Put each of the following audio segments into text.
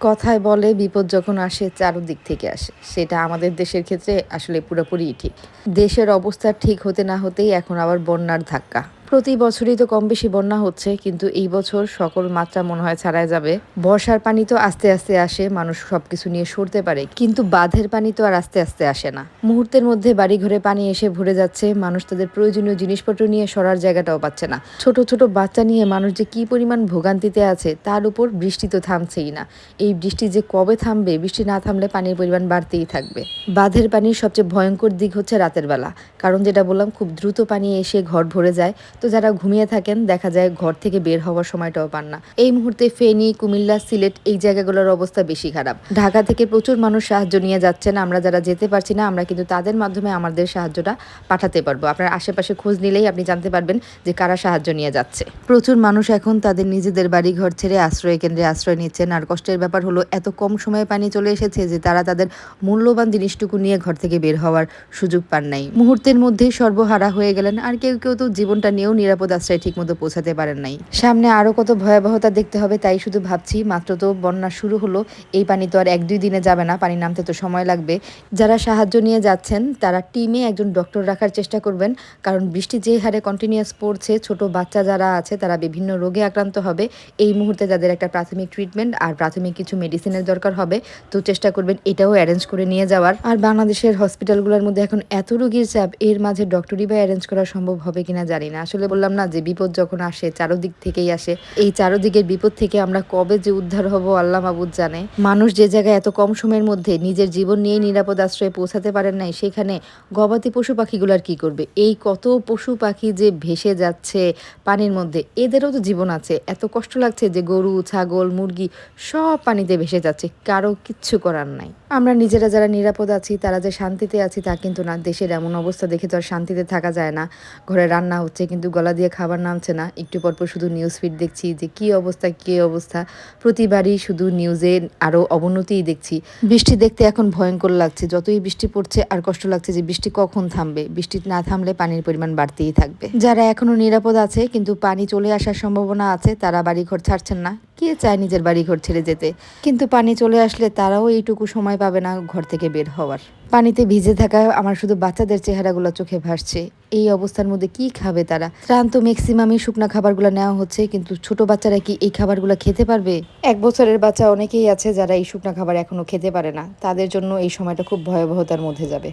কথায় বলে বিপদ যখন আসে, চারদিক থেকে আসে। সেটা আমাদের দেশের ক্ষেত্রে আসলে পুরোপুরি ঠিক। দেশের অবস্থা ঠিক হতে না হতেই এখন আবার বন্যার ধাক্কা। প্রতি বছরই তো কম বেশি বন্যা হচ্ছে, কিন্তু এই বছর সকল মাত্রা মনে হয় ছাড়াই যাবে। বর্ষার পানি তো আস্তে আস্তে আসে, মানুষ সবকিছু নিয়ে সরতে পারে, কিন্তু বাঁধের পানি তো আর আস্তে আস্তে আসে না। মুহূর্তের মধ্যে বাড়ি ঘরে পানি এসে ভরে যাচ্ছে, মানুষ তাদের প্রয়োজনীয় জিনিসপত্র নিয়ে সরার জায়গাটাও পাচ্ছে না। ছোট ছোট বাচ্চা নিয়ে মানুষ যে কি পরিমাণ ভোগান্তিতে আছে, তার উপর বৃষ্টি তো থামছেই না। এই বৃষ্টি যে কবে থামবে, বৃষ্টি না থামলে পানির পরিমাণ বাড়তেই থাকবে। বাঁধের পানির সবচেয়ে ভয়ঙ্কর দিক হচ্ছে রাতের বেলা, কারণ যেটা বললাম, খুব দ্রুত পানি এসে ঘর ভরে যায় তো যারা ঘুমিয়ে থাকেন, দেখা যায় ঘর থেকে বের হওয়ার সময়টাও পান না। এই মুহূর্তে ফেনী, কুমিল্লা, সিলেট এই জায়গাগুলোর অবস্থা বেশি খারাপ। ঢাকা থেকে প্রচুর মানুষ সাহায্য নিয়ে যাচ্ছেন, আমরা যারা যেতে পারছি না, আমরা কিন্তু তাদের মাধ্যমে আমাদের সাহায্যটা পাঠাতে পারব। আপনার আশেপাশে খোঁজ নিলেই আপনি জানতে পারবেন যে কারা সাহায্য নিয়ে যাচ্ছে। প্রচুর মানুষ এখন তাদের নিজেদের বাড়ি ঘর ছেড়ে আশ্রয় কেন্দ্রে আশ্রয় নিচ্ছেন। আর কষ্টের ব্যাপার হলো, এত কম সময়ে পানি চলে এসেছে যে তারা তাদের মূল্যবান জিনিসটুকু নিয়ে ঘর থেকে বের হওয়ার সুযোগ পান নাই। মুহূর্তের মধ্যেই সর্বহারা হয়ে গেলেন। আর কেউ কেউ তো জীবনটা নিয়েও নিরাপদ আশ্রয় ঠিকমতো পৌঁছাতে পারেন নাই। সামনে আরও কত ভয়াবহতা দেখতে হবে তাই শুধু ভাবছি, মাত্র তো বন্যা শুরু হলো, এই পানি তো আর এক দুই দিনে যাবে না, পানি নামতে তো সময় লাগবে। যারা সাহায্য নিয়ে যাচ্ছেন, তারা টিমে একজন ডক্টর রাখার চেষ্টা করবেন, কারণ বৃষ্টি যে হারে কন্টিনিউয়াস পড়ছে, ছোট বাচ্চা যারা আছে, তারা বিভিন্ন রোগে আক্রান্ত হবে। এই মুহূর্তে তাদের একটা প্রাথমিক ট্রিটমেন্ট আর প্রাথমিক কিছু মেডিসিনের দরকার হবে। তো চেষ্টা করবেন এটাও অ্যারেঞ্জ করে নিয়ে যাওয়ার। আর বাংলাদেশের হসপিটালগুলোর মধ্যে এখন এত রোগীর চাপ, এর মাঝে ডক্টরি বা অ্যারেঞ্জ করা সম্ভব হবে কিনা জানি না। আসলে বললাম না যে বিপদ যখন আসে, চারোদিক থেকেই আসে। এই চারোদিকের বিপদ থেকে আমরা কবে যে উদ্ধার হব আল্লাহ মাবুদ জানে। মানুষ যে জায়গায় এত কম সময়ের মধ্যে নিজের জীবন নিয়ে নিরাপদ আশ্রয়ে পৌঁছাতে পারেন নাই, সেখানে গবাদি পশু পাখিগুলো আর কি করবে? এই কত পশু পাখি যে ভেসে যাচ্ছে পানির মধ্যে, এদেরও তো জীবন আছে। এত কষ্ট লাগছে যে গরু, ছাগল, মুরগি সব পানিতে ভেসে যাচ্ছে, কারও কিচ্ছু করার নাই। আমরা নিজেরা যারা নিরাপদ আছি, তারা যে শান্তিতে আছি তা কিন্তু না। দেশের এমন অবস্থা দেখে তো আর শান্তিতে থাকা যায় না। ঘরে রান্না হচ্ছে, কিন্তু গলা দিয়ে খাবার নামছে না। একটু পরপর শুধু নিউজ ফিড দেখছি যে কি অবস্থা কি অবস্থা। প্রতিবারই শুধু নিউজে আরও অবনতিই দেখছি। বৃষ্টি দেখতে এখন ভয়ঙ্কর লাগছে। যতই বৃষ্টি পড়ছে, আর কষ্ট লাগছে যে বৃষ্টি কখন থামবে। বৃষ্টি না থামলে পানির পরিমাণ বাড়তেই থাকবে। যারা এখনও নিরাপদ আছে, কিন্তু পানি চলে আসার সম্ভাবনা আছে, তারা বাড়িঘর ছাড়ছেন না। কে চায় নিজের বাড়ি ঘর ছেড়ে যেতে। কিন্তু পানি চলে আসলে তারাও এইটুকু সময় পাবে না ঘর থেকে বের হওয়ার। পানিতে ভিজে থাকা আমার শুধু বাচ্চাদের চেহারাগুলো চোখে ভাসছে। এই অবস্থার মধ্যে কি খাবে তারা? ত্রাণ তো ম্যাক্সিমামই শুকনো খাবারগুলো নেওয়া হচ্ছে, কিন্তু ছোট বাচ্চারা কি এই খাবারগুলো খেতে পারবে? এক বছরের বাচ্চা অনেকেই আছে যারা এই শুকনো খাবার এখনও খেতে পারে না। তাদের জন্য এই সময়টা খুব ভয়াবহতার মধ্যে যাবে।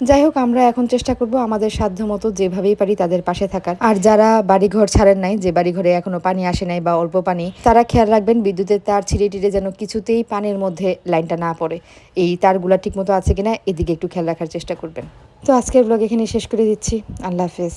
যাই হোক, আমরা এখন চেষ্টা করব আমাদের সাধ্য মতো যেভাবেই পারি তাদের পাশে থাকার। আর যারা বাড়িঘর ছাড়েন নাই, যে বাড়িঘরে এখনও পানি আসে নাই বা অল্প পানি, তারা খেয়াল রাখবেন বিদ্যুতের তার ছিঁড়ে টিড়ে যেন কিছুতেই পানির মধ্যে লাইনটা না পড়ে। এই তারগুলা ঠিক মতো আছে কিনা, এদিকে একটু খেয়াল রাখার চেষ্টা করবেন। তো আজকের ব্লগ এখানে শেষ করে দিচ্ছি। আল্লাহ হাফেজ।